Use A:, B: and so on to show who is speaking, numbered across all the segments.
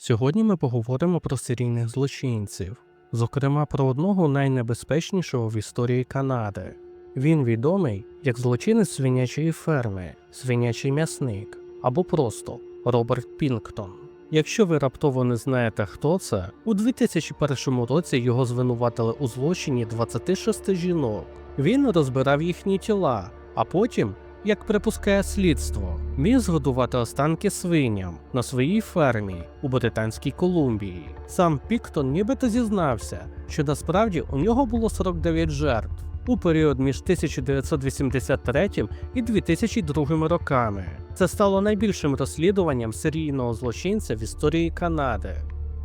A: Сьогодні ми поговоримо про серійних злочинців, зокрема про одного найнебезпечнішого в історії Канади. Він відомий як злочинець свинячої ферми, свинячий м'ясник або просто Роберт Пінктон. Якщо ви раптово не знаєте, хто це, у 2001 році його звинуватили у злочині 26 жінок. Він розбирав їхні тіла, а потім як припускає слідство, міг згодувати останки свиням на своїй фермі у Британській Колумбії. Сам Піктон нібито зізнався, що насправді у нього було 49 жертв у період між 1983 і 2002 роками. Це стало найбільшим розслідуванням серійного злочинця в історії Канади.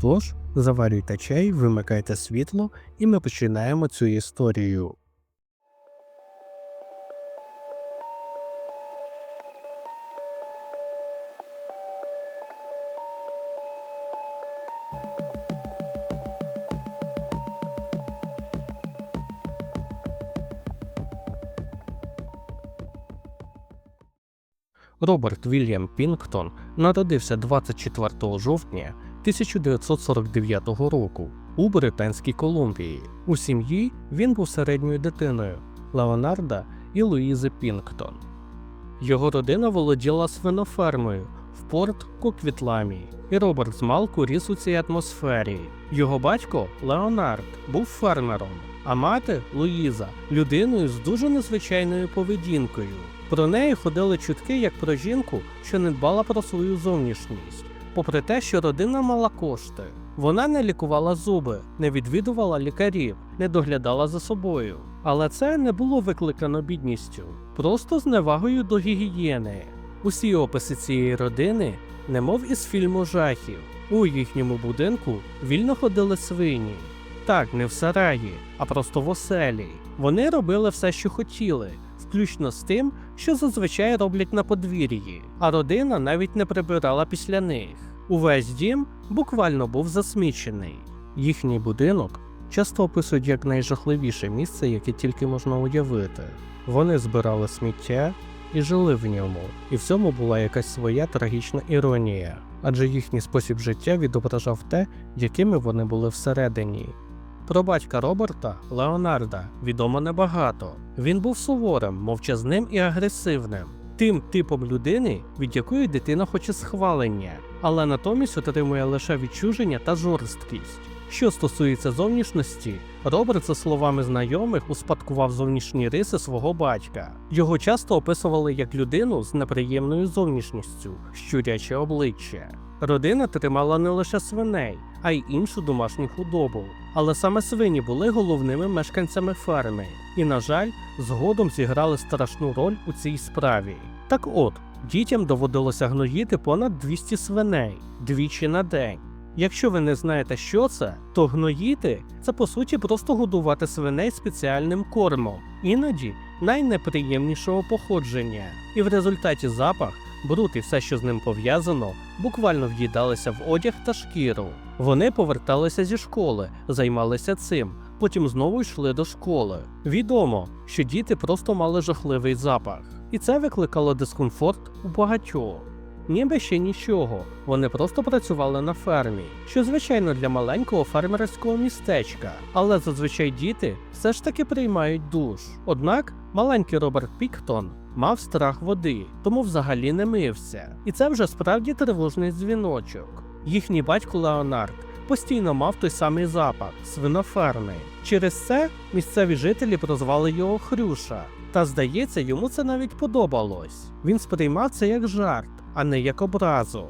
A: Тож, заварюйте чай, вимикайте світло, і ми починаємо цю історію. Роберт Вільям Пінктон народився 24 жовтня 1949 року у Британській Колумбії. У сім'ї він був середньою дитиною Леонарда і Луїзи Пінктон. Його родина володіла свинофермою в порт Куквітламі, і Роберт змалку ріс у цій атмосфері. Його батько Леонард був фермером, а мати Луїза людиною з дуже незвичайною поведінкою. Про неї ходили чутки як про жінку, що не дбала про свою зовнішність, попри те, що родина мала кошти. Вона не лікувала зуби, не відвідувала лікарів, не доглядала за собою. Але це не було викликано бідністю, просто зневагою до гігієни. Усі описи цієї родини, немов із фільму жахів. У їхньому будинку вільно ходили свині. Так, не в сараї, а просто в оселі. Вони робили все, що хотіли, включно з тим, що зазвичай роблять на подвір'ї, а родина навіть не прибирала після них. Увесь дім буквально був засмічений. Їхній будинок часто описують як найжахливіше місце, яке тільки можна уявити. Вони збирали сміття і жили в ньому, і в цьому була якась своя трагічна іронія, адже їхній спосіб життя відображав те, якими вони були всередині. Про батька Роберта Леонарда відомо небагато. Він був суворим, мовчазним і агресивним, тим типом людини, від якої дитина хоче схвалення, але натомість отримує лише відчуження та жорсткість. Що стосується зовнішності, Роберт, за словами знайомих, успадкував зовнішні риси свого батька. Його часто описували як людину з неприємною зовнішністю, щуряче обличчя. Родина тримала не лише свиней, а й іншу домашню худобу. Але саме свині були головними мешканцями ферми, і, на жаль, згодом зіграли страшну роль у цій справі. Так от, дітям доводилося гноїти понад 200 свиней двічі на день. Якщо ви не знаєте, що це, то гноїти це по суті просто годувати свиней спеціальним кормом, іноді найнеприємнішого походження. І в результаті запах, бруд і все, що з ним пов'язано, буквально в'їдалися в одяг та шкіру. Вони поверталися зі школи, займалися цим, потім знову йшли до школи. Відомо, що діти просто мали жахливий запах, і це викликало дискомфорт у багатьох. Ніби ще нічого, вони просто працювали на фермі, що звичайно для маленького фермерського містечка, але зазвичай діти все ж таки приймають душ. Однак маленький Роберт Піктон мав страх води, тому взагалі не мився. І це вже справді тривожний дзвіночок. Їхній батько Леонард постійно мав той самий запах свиноферми. Через це місцеві жителі прозвали його Хрюша. Та здається, йому це навіть подобалось. Він сприймав це як жарт, а не як образу.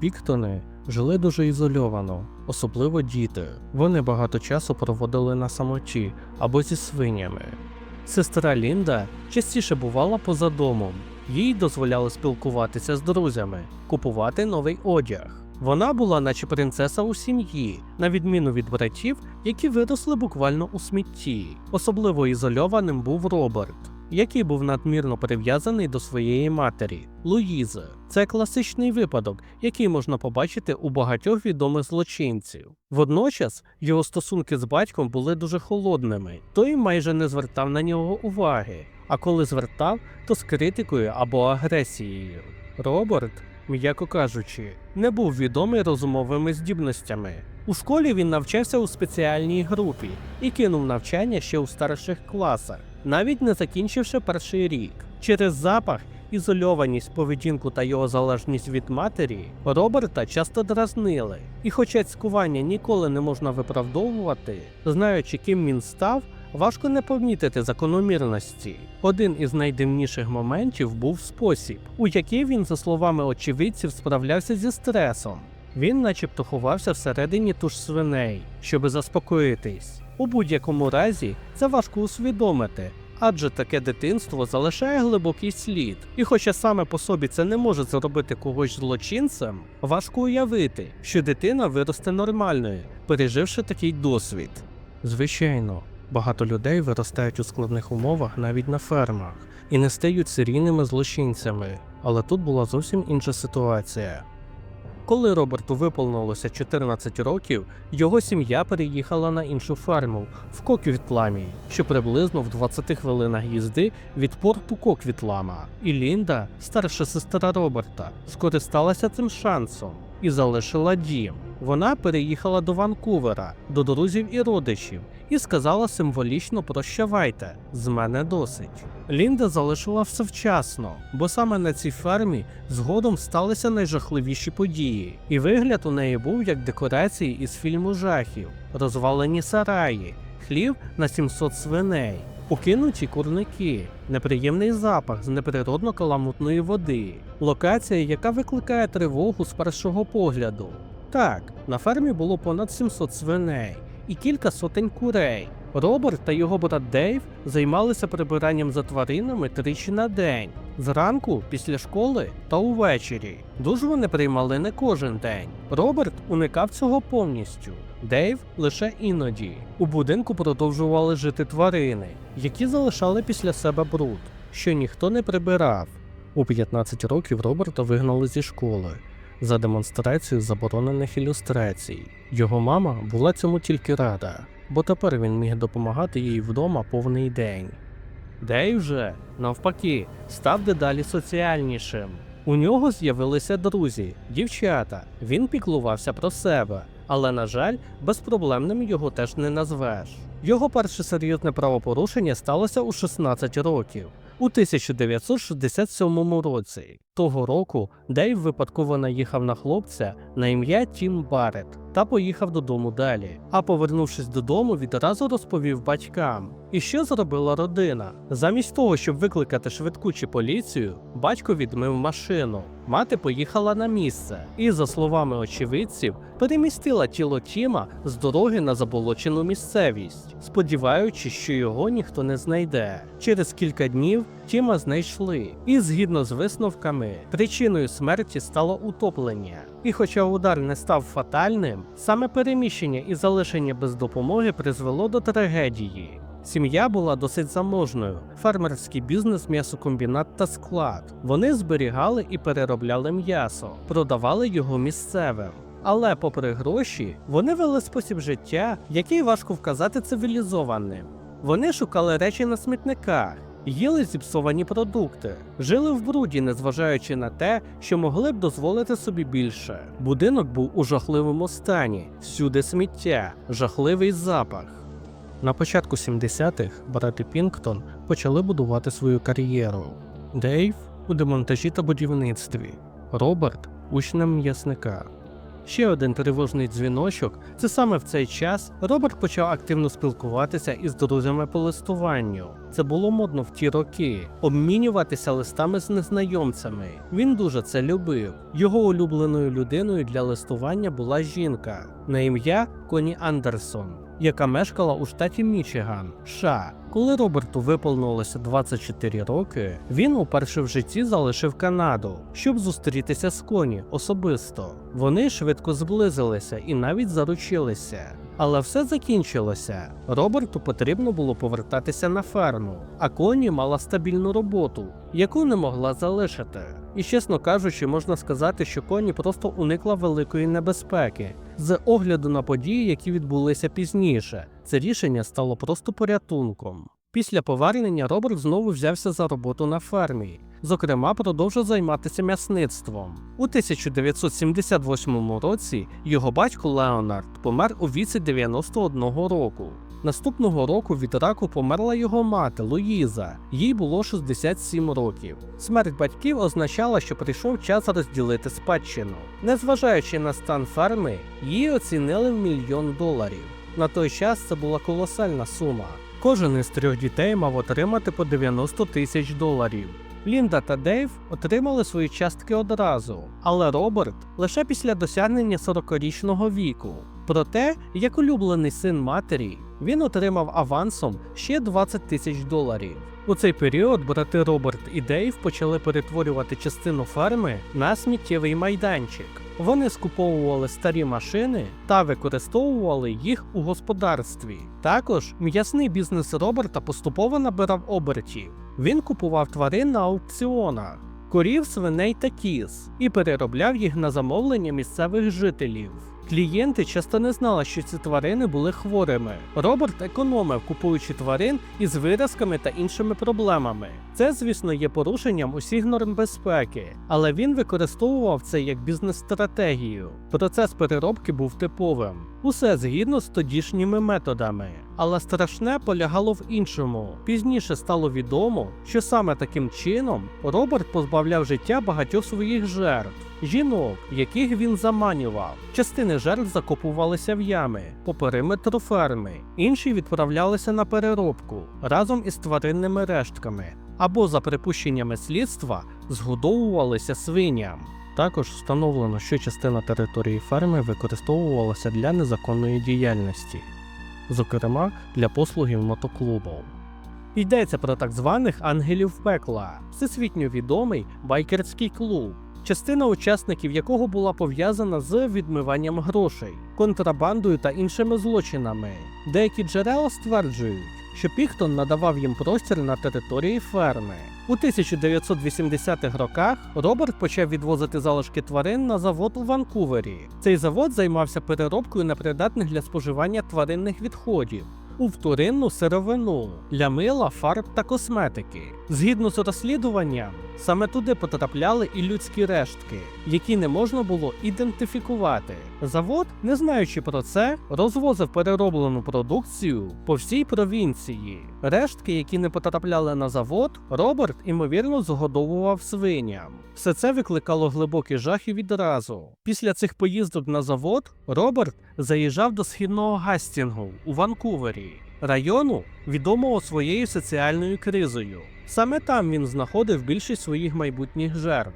A: Піктони жили дуже ізольовано, особливо діти. Вони багато часу проводили на самоті або зі свинями. Сестра Лінда частіше бувала поза домом, їй дозволяли спілкуватися з друзями, купувати новий одяг. Вона була, наче принцеса у сім'ї, на відміну від братів, які виросли буквально у смітті. Особливо ізольованим був Роберт, який був надмірно прив'язаний до своєї матері Луїзи. Це класичний випадок, який можна побачити у багатьох відомих злочинців. Водночас його стосунки з батьком були дуже холодними, той майже не звертав на нього уваги, а коли звертав, то з критикою або агресією. Роберт м'яко кажучи, не був відомий розумовими здібностями. У школі він навчався у спеціальній групі і кинув навчання ще у старших класах, навіть не закінчивши перший рік. Через запах, ізольованість, поведінку та його залежність від матері, Роберта часто дразнили. І хоча цькування ніколи не можна виправдовувати, знаючи, ким він став, важко не помітити закономірності. Один із найдивніших моментів був спосіб, у який він, за словами очевидців, справлявся зі стресом. Він начебто ховався всередині туш свиней, щоби заспокоїтись. У будь-якому разі це важко усвідомити, адже таке дитинство залишає глибокий слід. І хоча саме по собі це не може зробити когось злочинцем, важко уявити, що дитина виросте нормальною, переживши такий досвід. Звичайно, багато людей виростають у складних умовах навіть на фермах і не стають серійними злочинцями, але тут була зовсім інша ситуація. Коли Роберту виповнилося 14 років, його сім'я переїхала на іншу ферму в Коквітламі, що приблизно в 20 хвилинах їзди від порту Коквітлама. І Лінда, старша сестра Роберта, скористалася цим шансом і залишила дім. Вона переїхала до Ванкувера, до друзів і родичів, і сказала символічно прощавайте, з мене досить. Лінда залишила все вчасно, бо саме на цій фермі згодом сталися найжахливіші події, і вигляд у неї був як декорації із фільму жахів, розвалені сараї, хлів на 700 свиней. Покинуті курники, неприємний запах з неприродно каламутної води, локація, яка викликає тривогу з першого погляду. Так, на фермі було понад 700 свиней і кілька сотень курей. Роберт та його брат Дейв займалися прибиранням за тваринами тричі на день зранку, після школи та увечері. Душ вони приймали не кожен день. Роберт уникав цього повністю. Дейв лише іноді. У будинку продовжували жити тварини, які залишали після себе бруд, що ніхто не прибирав. У 15 років Роберта вигнали зі школи за демонстрацію заборонених ілюстрацій. Його мама була цьому тільки рада, бо тепер він міг допомагати їй вдома повний день. Дейв же, навпаки, став дедалі соціальнішим. У нього з'явилися друзі, дівчата. Він піклувався про себе, але, на жаль, безпроблемним його теж не назвеш. Його перше серйозне правопорушення сталося у 16 років. У 1967 році того року Дейв випадково наїхав на хлопця на ім'я Тім Барет та поїхав додому далі. А повернувшись додому, відразу розповів батькам. І що зробила родина? Замість того, щоб викликати швидку чи поліцію, батько відмив машину. Мати поїхала на місце і, за словами очевидців, перемістила тіло Тіма з дороги на заболочену місцевість, сподіваючись, що його ніхто не знайде. Через кілька днів Тіма знайшли, і згідно з висновками, причиною смерті стало утоплення. І хоча удар не став фатальним, саме переміщення і залишення без допомоги призвело до трагедії. Сім'я була досить заможною: фермерський бізнес, м'ясокомбінат та склад. Вони зберігали і переробляли м'ясо, продавали його місцевим. Але, попри гроші, вони вели спосіб життя, який важко вказати цивілізованим. Вони шукали речі на смітниках, їли зіпсовані продукти, жили в бруді, незважаючи на те, що могли б дозволити собі більше. Будинок був у жахливому стані, всюди сміття, жахливий запах. На початку 70-х брати Пінктон почали будувати свою кар'єру. Дейв у демонтажі та будівництві, Роберт учнем м'ясника. Ще один тривожний дзвіночок це саме в цей час Роберт почав активно спілкуватися із друзями по листуванню. Це було модно в ті роки обмінюватися листами з незнайомцями. Він дуже це любив. Його улюбленою людиною для листування була жінка на ім'я Коні Андерсон, яка мешкала у штаті Мічиган, США. Коли Роберту виповнилося 24 роки, він уперше в житті залишив Канаду, щоб зустрітися з Коні особисто. Вони швидко зблизилися і навіть заручилися. Але все закінчилося. Роберту потрібно було повертатися на ферму, а Коні мала стабільну роботу, яку не могла залишити. І чесно кажучи, можна сказати, що Коні просто уникла великої небезпеки. З огляду на події, які відбулися пізніше, це рішення стало просто порятунком. Після повернення Роберт знову взявся за роботу на фермі. Зокрема, продовжив займатися м'ясництвом. У 1978 році його батько Леонард помер у віці 91 року. Наступного року від раку померла його мати Луїза. Їй було 67 років. Смерть батьків означала, що прийшов час розділити спадщину. Незважаючи на стан ферми, її оцінили в мільйон доларів. На той час це була колосальна сума. Кожен із трьох дітей мав отримати по 90 тисяч доларів. Лінда та Дейв отримали свої частки одразу, але Роберт лише після досягнення 40-річного віку. Проте, як улюблений син матері, він отримав авансом ще 20 тисяч доларів. У цей період брати Роберт і Дейв почали перетворювати частину ферми на сміттєвий майданчик. Вони скуповували старі машини та використовували їх у господарстві. Також м'ясний бізнес Роберта поступово набирав обертів. Він купував тварин на аукціонах, корів, свиней та кіз і переробляв їх на замовлення місцевих жителів. Клієнти часто не знали, що ці тварини були хворими. Роберт економив, купуючи тварин із виразками та іншими проблемами. Це, звісно, є порушенням усіх норм безпеки, але він використовував це як бізнес-стратегію. Процес переробки був типовим. Усе згідно з тодішніми методами. Але страшне полягало в іншому. Пізніше стало відомо, що саме таким чином Роберт позбавляв життя багатьох своїх жертв. Жінок, яких він заманював. Частини жертв закопувалися в ями по периметру ферми, інші відправлялися на переробку разом із тваринними рештками, або, за припущеннями слідства, згодовувалися свиням. Також встановлено, що частина території ферми використовувалася для незаконної діяльності, зокрема для послугів мотоклубу. Йдеться про так званих ангелів пекла, всесвітньо відомий байкерський клуб, частина учасників якого була пов'язана з відмиванням грошей, контрабандою та іншими злочинами. Деякі джерела стверджують, що Піхтон надавав їм простір на території ферми. У 1980-х роках Роберт почав відвозити залишки тварин на завод у Ванкувері. Цей завод займався переробкою непридатних для споживання тваринних відходів. У вторинну сировину для мила, фарб та косметики. Згідно з розслідуванням, саме туди потрапляли і людські рештки, які не можна було ідентифікувати. Завод, не знаючи про це, розвозив перероблену продукцію по всій провінції. Рештки, які не потрапляли на завод, Роберт імовірно згодовував свиням. Все це викликало глибокі жахи відразу. Після цих поїздок на завод Роберт заїжджав до східного Гастінгу у Ванкувері, району, відомого своєю соціальною кризою. Саме там він знаходив більшість своїх майбутніх жертв.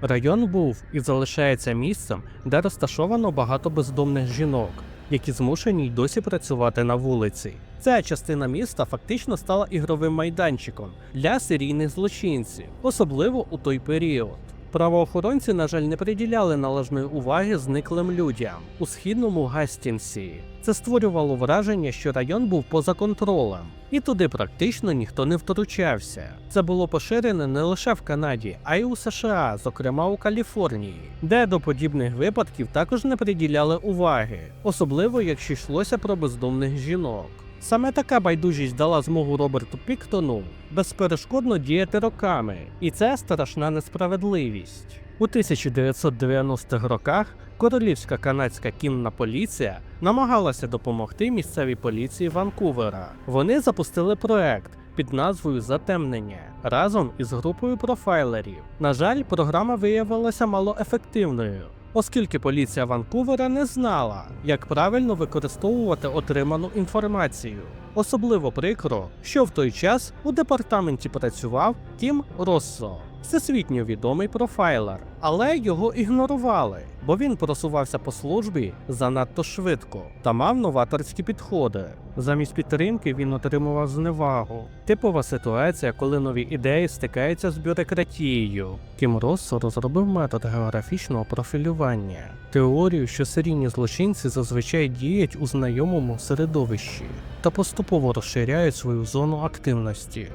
A: Район був і залишається місцем, де розташовано багато бездомних жінок, які змушені й досі працювати на вулиці. Ця частина міста фактично стала ігровим майданчиком для серійних злочинців, особливо у той період. Правоохоронці, на жаль, не приділяли належної уваги зниклим людям у східному Гастінсі. Це створювало враження, що район був поза контролем, і туди практично ніхто не втручався. Це було поширене не лише в Канаді, а й у США, зокрема у Каліфорнії, де до подібних випадків також не приділяли уваги, особливо якщо йшлося про бездомних жінок. Саме така байдужість дала змогу Роберту Піктону безперешкодно діяти роками, і це страшна несправедливість. У 1990-х роках королівська канадська кінна поліція намагалася допомогти місцевій поліції Ванкувера. Вони запустили проект під назвою Затемнення разом із групою профайлерів. На жаль, програма виявилася малоефективною. Оскільки поліція Ванкувера не знала, як правильно використовувати отриману інформацію. Особливо прикро, що в той час у департаменті працював Тім Россо, всесвітньо відомий профайлер, але його ігнорували, бо він просувався по службі занадто швидко та мав новаторські підходи. Замість підтримки він отримував зневагу. Типова ситуація, коли нові ідеї стикаються з бюрократією. Кім Россо розробив метод географічного профілювання, теорію, що серійні злочинці зазвичай діють у знайомому середовищі та поступово розширяють свою зону активності.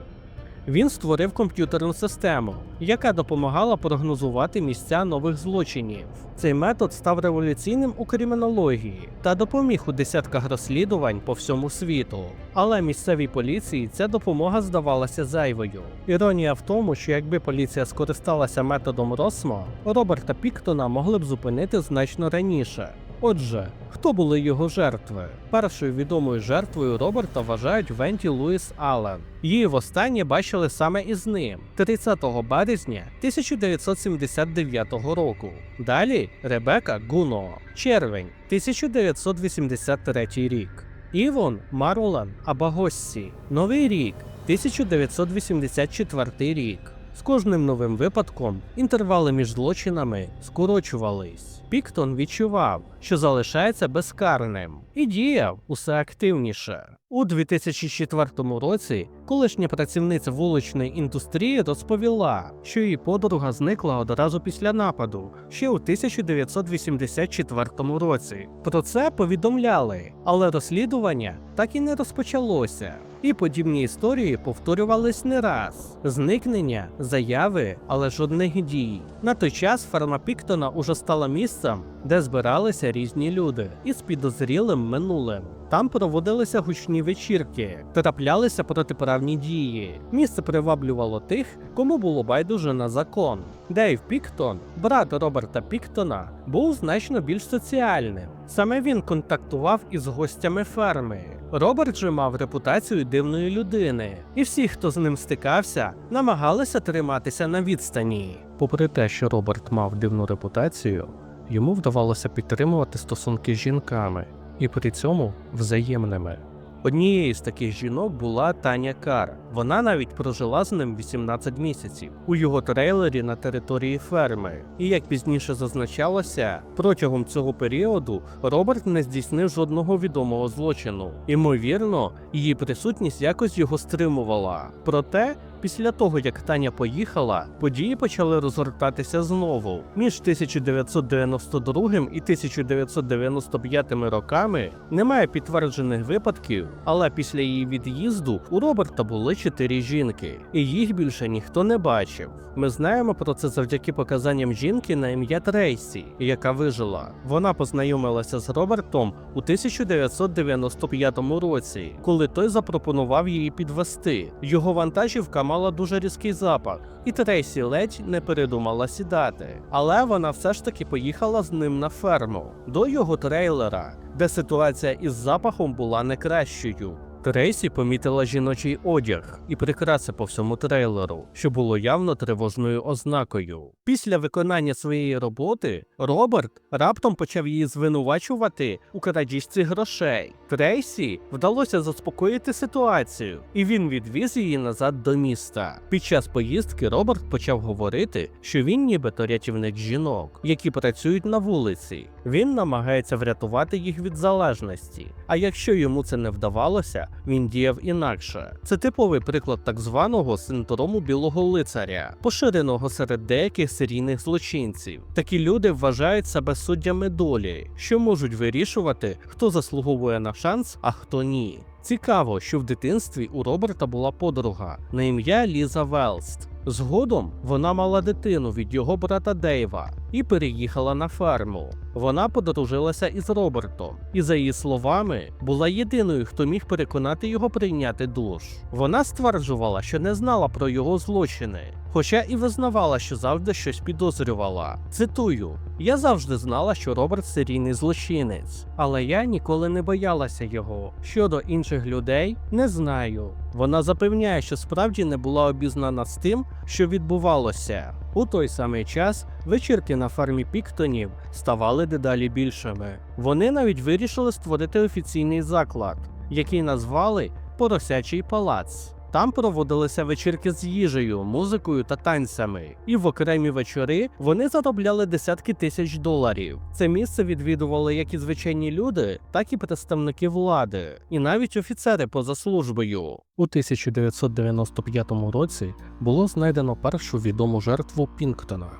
A: Він створив комп'ютерну систему, яка допомагала прогнозувати місця нових злочинів. Цей метод став революційним у кримінології та допоміг у десятках розслідувань по всьому світу. Але місцевій поліції ця допомога здавалася зайвою. Іронія в тому, що якби поліція скористалася методом Росмо, Роберта Піктона могли б зупинити значно раніше. Отже, хто були його жертви? Першою відомою жертвою Роберта вважають Венті Луїс Аллен. Її востаннє бачили саме із ним 30 березня 1979 року. Далі Ребека Гуно, червень 1983 рік. Івон Маролан Абагоссі, Новий рік 1984 рік. З кожним новим випадком інтервали між злочинами скорочувались. Піктон відчував, що залишається безкарним, і діяв усе активніше. У 2004 році колишня працівниця вуличної індустрії розповіла, що її подруга зникла одразу після нападу ще у 1984 році. Про це повідомляли, але розслідування так і не розпочалося. І подібні історії повторювались не раз: зникнення, заяви, але жодних дій. На той час ферма Піктона уже стала місцем, де збиралися різні люди із підозрілим минулим. Там проводилися гучні вечірки, траплялися протиправні дії. Місце приваблювало тих, кому було байдуже на закон. Дейв Піктон, брат Роберта Піктона, був значно більш соціальним. Саме він контактував із гостями ферми. Роберт же мав репутацію дивної людини, і всі, хто з ним стикався, намагалися триматися на відстані. Попри те, що Роберт мав дивну репутацію, йому вдавалося підтримувати стосунки з жінками, і при цьому взаємними. Однією з таких жінок була Таня Кар. Вона навіть прожила з ним 18 місяців у його трейлері на території ферми. І як пізніше зазначалося, протягом цього періоду Роберт не здійснив жодного відомого злочину. Ймовірно, її присутність якось його стримувала. Проте, після того як Таня поїхала, події почали розгортатися знову. Між 1992 і 1995 роками немає підтверджених випадків, але після її від'їзду у Роберта були чотири жінки, і їх більше ніхто не бачив. Ми знаємо про це завдяки показанням жінки на ім'я Трейсі, яка вижила. Вона познайомилася з Робертом у 1995 році, коли той запропонував її підвести. Його вантажівка мала дуже різкий запах, і Трейсі ледь не передумала сідати. Але вона все ж таки поїхала з ним на ферму до його трейлера, де ситуація із запахом була не кращою. Трейсі помітила жіночий одяг і прикраси по всьому трейлеру, що було явно тривожною ознакою. Після виконання своєї роботи Роберт раптом почав її звинувачувати у крадіжці грошей. Трейсі вдалося заспокоїти ситуацію, і він відвіз її назад до міста. Під час поїздки Роберт почав говорити, що він нібито рятівник жінок, які працюють на вулиці. Він намагається врятувати їх від залежності. А якщо йому це не вдавалося, він діяв інакше. Це типовий приклад так званого синдрому білого лицаря, поширеного серед деяких серійних злочинців. Такі люди вважають себе суддями долі, що можуть вирішувати, хто заслуговує на шанс, а хто ні. Цікаво, що в дитинстві у Роберта була подруга на ім'я Ліза Велст. Згодом вона мала дитину від його брата Дейва і переїхала на ферму. Вона подружилася із Робертом, і, за її словами, була єдиною, хто міг переконати його прийняти душ. Вона стверджувала, що не знала про його злочини, хоча і визнавала, що завжди щось підозрювала. Цитую: я завжди знала, що Роберт серійний злочинець, але я ніколи не боялася його. Щодо інших людей, не знаю. Вона запевняє, що справді не була обізнана з тим, що відбувалося. У той самий час вечірки на фермі Піктонів ставали дедалі більшими. Вони навіть вирішили створити офіційний заклад, який назвали Поросячий палац. Там проводилися вечірки з їжею, музикою та танцями, і в окремі вечори вони заробляли десятки тисяч доларів. Це місце відвідували як і звичайні люди, так і представники влади, і навіть офіцери поза службою. У 1995 році було знайдено першу відому жертву Пінктона.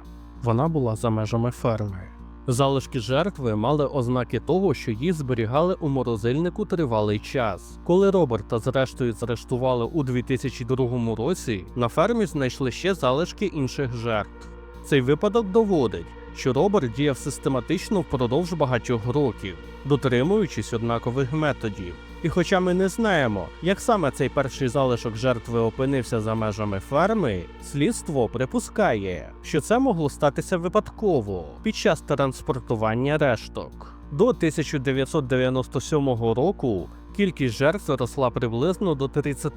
A: Вона була за межами ферми. Залишки жертви мали ознаки того, що їх зберігали у морозильнику тривалий час. Коли Роберта зрештою заарештували у 2002 році, на фермі знайшли ще залишки інших жертв. Цей випадок доводить, що Роберт діяв систематично впродовж багатьох років, дотримуючись однакових методів. І хоча ми не знаємо, як саме цей перший залишок жертви опинився за межами ферми, слідство припускає, що це могло статися випадково під час транспортування решток. До 1997 року кількість жертв росла приблизно до 30.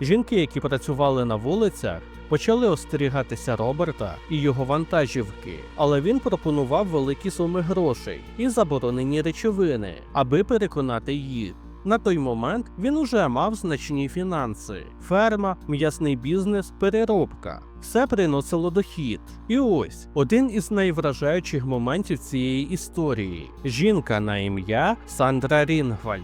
A: Жінки, які працювали на вулицях, почали остерігатися Роберта і його вантажівки, але він пропонував великі суми грошей і заборонені речовини, аби переконати їх. На той момент він уже мав значні фінанси: ферма, м'ясний бізнес, переробка. Все приносило дохід. І ось один із найвражаючих моментів цієї історії: жінка на ім'я Сандра Рінгвальд.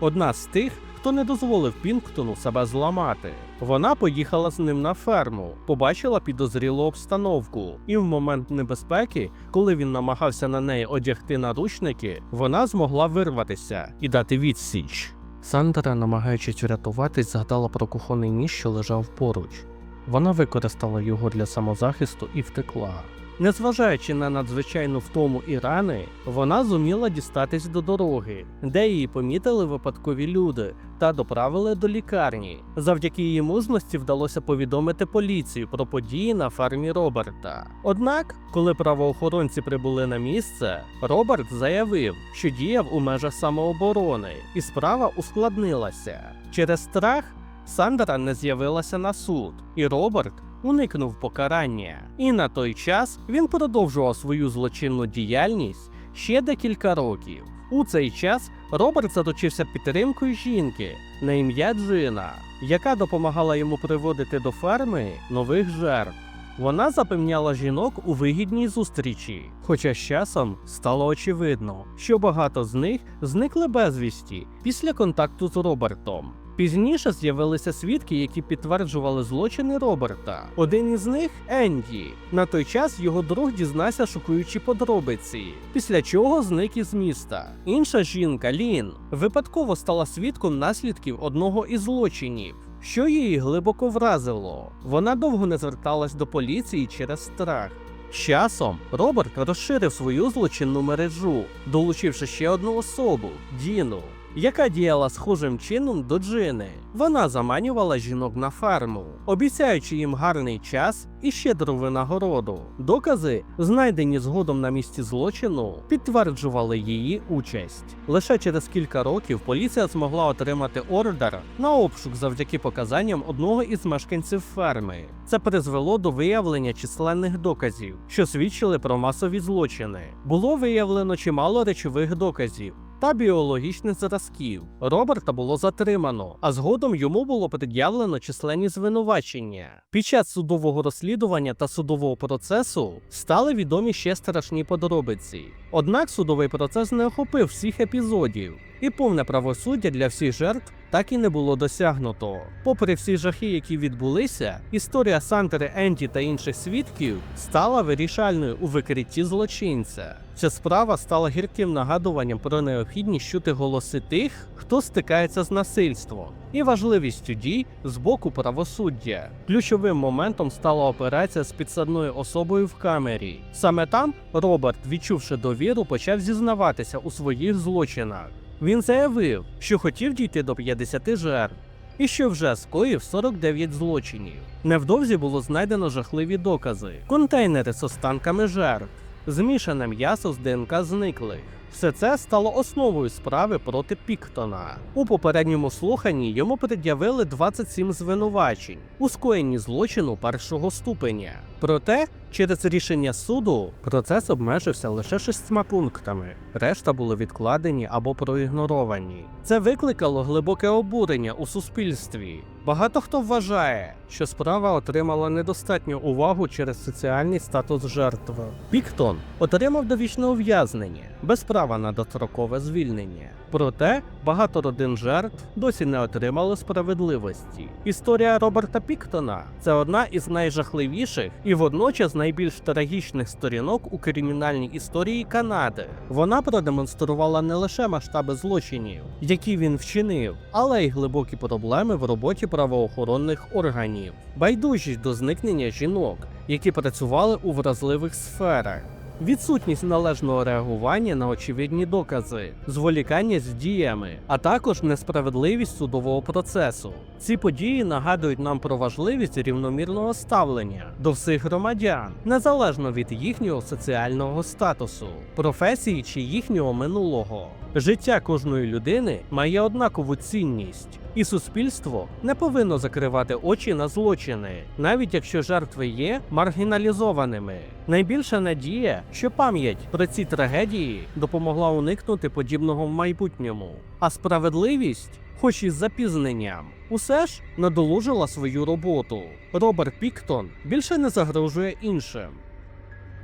A: Одна з тих, хто не дозволив Пінктону себе зламати. Вона поїхала з ним на ферму, побачила підозрілу обстановку, і в момент небезпеки, коли він намагався на неї одягти наручники, вона змогла вирватися і дати відсіч. Сандра, намагаючись врятуватись, згадала про кухонний ніж, що лежав поруч. Вона використала його для самозахисту і втекла. Незважаючи на надзвичайну втому і рани, вона зуміла дістатись до дороги, де її помітили випадкові люди та доправили до лікарні. Завдяки її мужності вдалося повідомити поліцію про події на фермі Роберта. Однак, коли правоохоронці прибули на місце, Роберт заявив, що діяв у межах самооборони, і справа ускладнилася. Через страх Сандра не з'явилася на суд, і Роберт уникнув покарання. І на той час він продовжував свою злочинну діяльність ще декілька років. У цей час Роберт заручився підтримкою жінки на ім'я Джина, яка допомагала йому приводити до ферми нових жертв. Вона запевняла жінок у вигідній зустрічі, хоча з часом стало очевидно, що багато з них зникли безвісті після контакту з Робертом. Пізніше з'явилися свідки, які підтверджували злочини Роберта. Один із них Енді. На той час його друг дізнався шокуючі подробиці, після чого зник із міста. Інша жінка Лін випадково стала свідком наслідків одного із злочинів. Що її глибоко вразило, вона довго не зверталась до поліції через страх. Часом Роберт розширив свою злочинну мережу, долучивши ще одну особу Діну, яка діяла схожим чином до Джини. Вона заманювала жінок на ферму, обіцяючи їм гарний час і щедру винагороду. Докази, знайдені згодом на місці злочину, підтверджували її участь. Лише через кілька років поліція змогла отримати ордер на обшук завдяки показанням одного із мешканців ферми. Це призвело до виявлення численних доказів, що свідчили про масові злочини. Було виявлено чимало речових доказів. Та біологічних зразків Роберта було затримано, а згодом йому було пред'явлено численні звинувачення. Під час судового розслідування та судового процесу стали відомі ще страшні подробиці. Однак судовий процес не охопив всіх епізодів, і повне правосуддя для всіх жертв так і не було досягнуто. Попри всі жахи, які відбулися, історія Сантери Енді та інших свідків стала вирішальною у викритті злочинця. Ця справа стала гірким нагадуванням про необхідність чути голоси тих, хто стикається з насильством, і важливістю дій з боку правосуддя. Ключовим моментом стала операція з підсадною особою в камері. Саме там Роберт, відчувши довіру, почав зізнаватися у своїх злочинах. Він заявив, що хотів дійти до 50 жертв. І що вже скоїв 49 злочинів. Невдовзі було знайдено жахливі докази: контейнери з останками жертв, змішане м'ясо з ДНК зниклих. Все це стало основою справи проти Піктона. У попередньому слуханні йому пред'явили 27 звинувачень у скоєнні злочину першого ступеня. Проте, через рішення суду процес обмежився лише шістьма пунктами. Решта були відкладені або проігноровані. Це викликало глибоке обурення у суспільстві. Багато хто вважає, що справа отримала недостатню увагу через соціальний статус жертви. Піктон отримав довічне ув'язнення. без права на дострокове звільнення. Проте багато родин жертв досі не отримали справедливості. Історія Роберта Піктона це одна із найжахливіших і водночас найбільш трагічних сторінок у кримінальній історії Канади. Вона продемонструвала не лише масштаби злочинів, які він вчинив, але й глибокі проблеми в роботі правоохоронних органів, байдужість до зникнення жінок, які працювали у вразливих сферах. Відсутність належного реагування на очевидні докази, зволікання з діями, а також несправедливість судового процесу. Ці події нагадують нам про важливість рівномірного ставлення до всіх громадян, незалежно від їхнього соціального статусу, професії чи їхнього минулого. Життя кожної людини має однакову цінність, і суспільство не повинно закривати очі на злочини, навіть якщо жертви є маргіналізованими. Найбільша надія, що пам'ять про ці трагедії допомогла уникнути подібного в майбутньому, а справедливість, хоч і з запізненням, усе ж надолужила свою роботу. Роберт Піктон більше не загрожує іншим.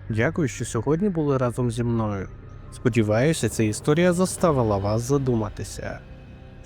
A: Дякую, що сьогодні були разом зі мною. Сподіваюся, ця історія заставила вас задуматися.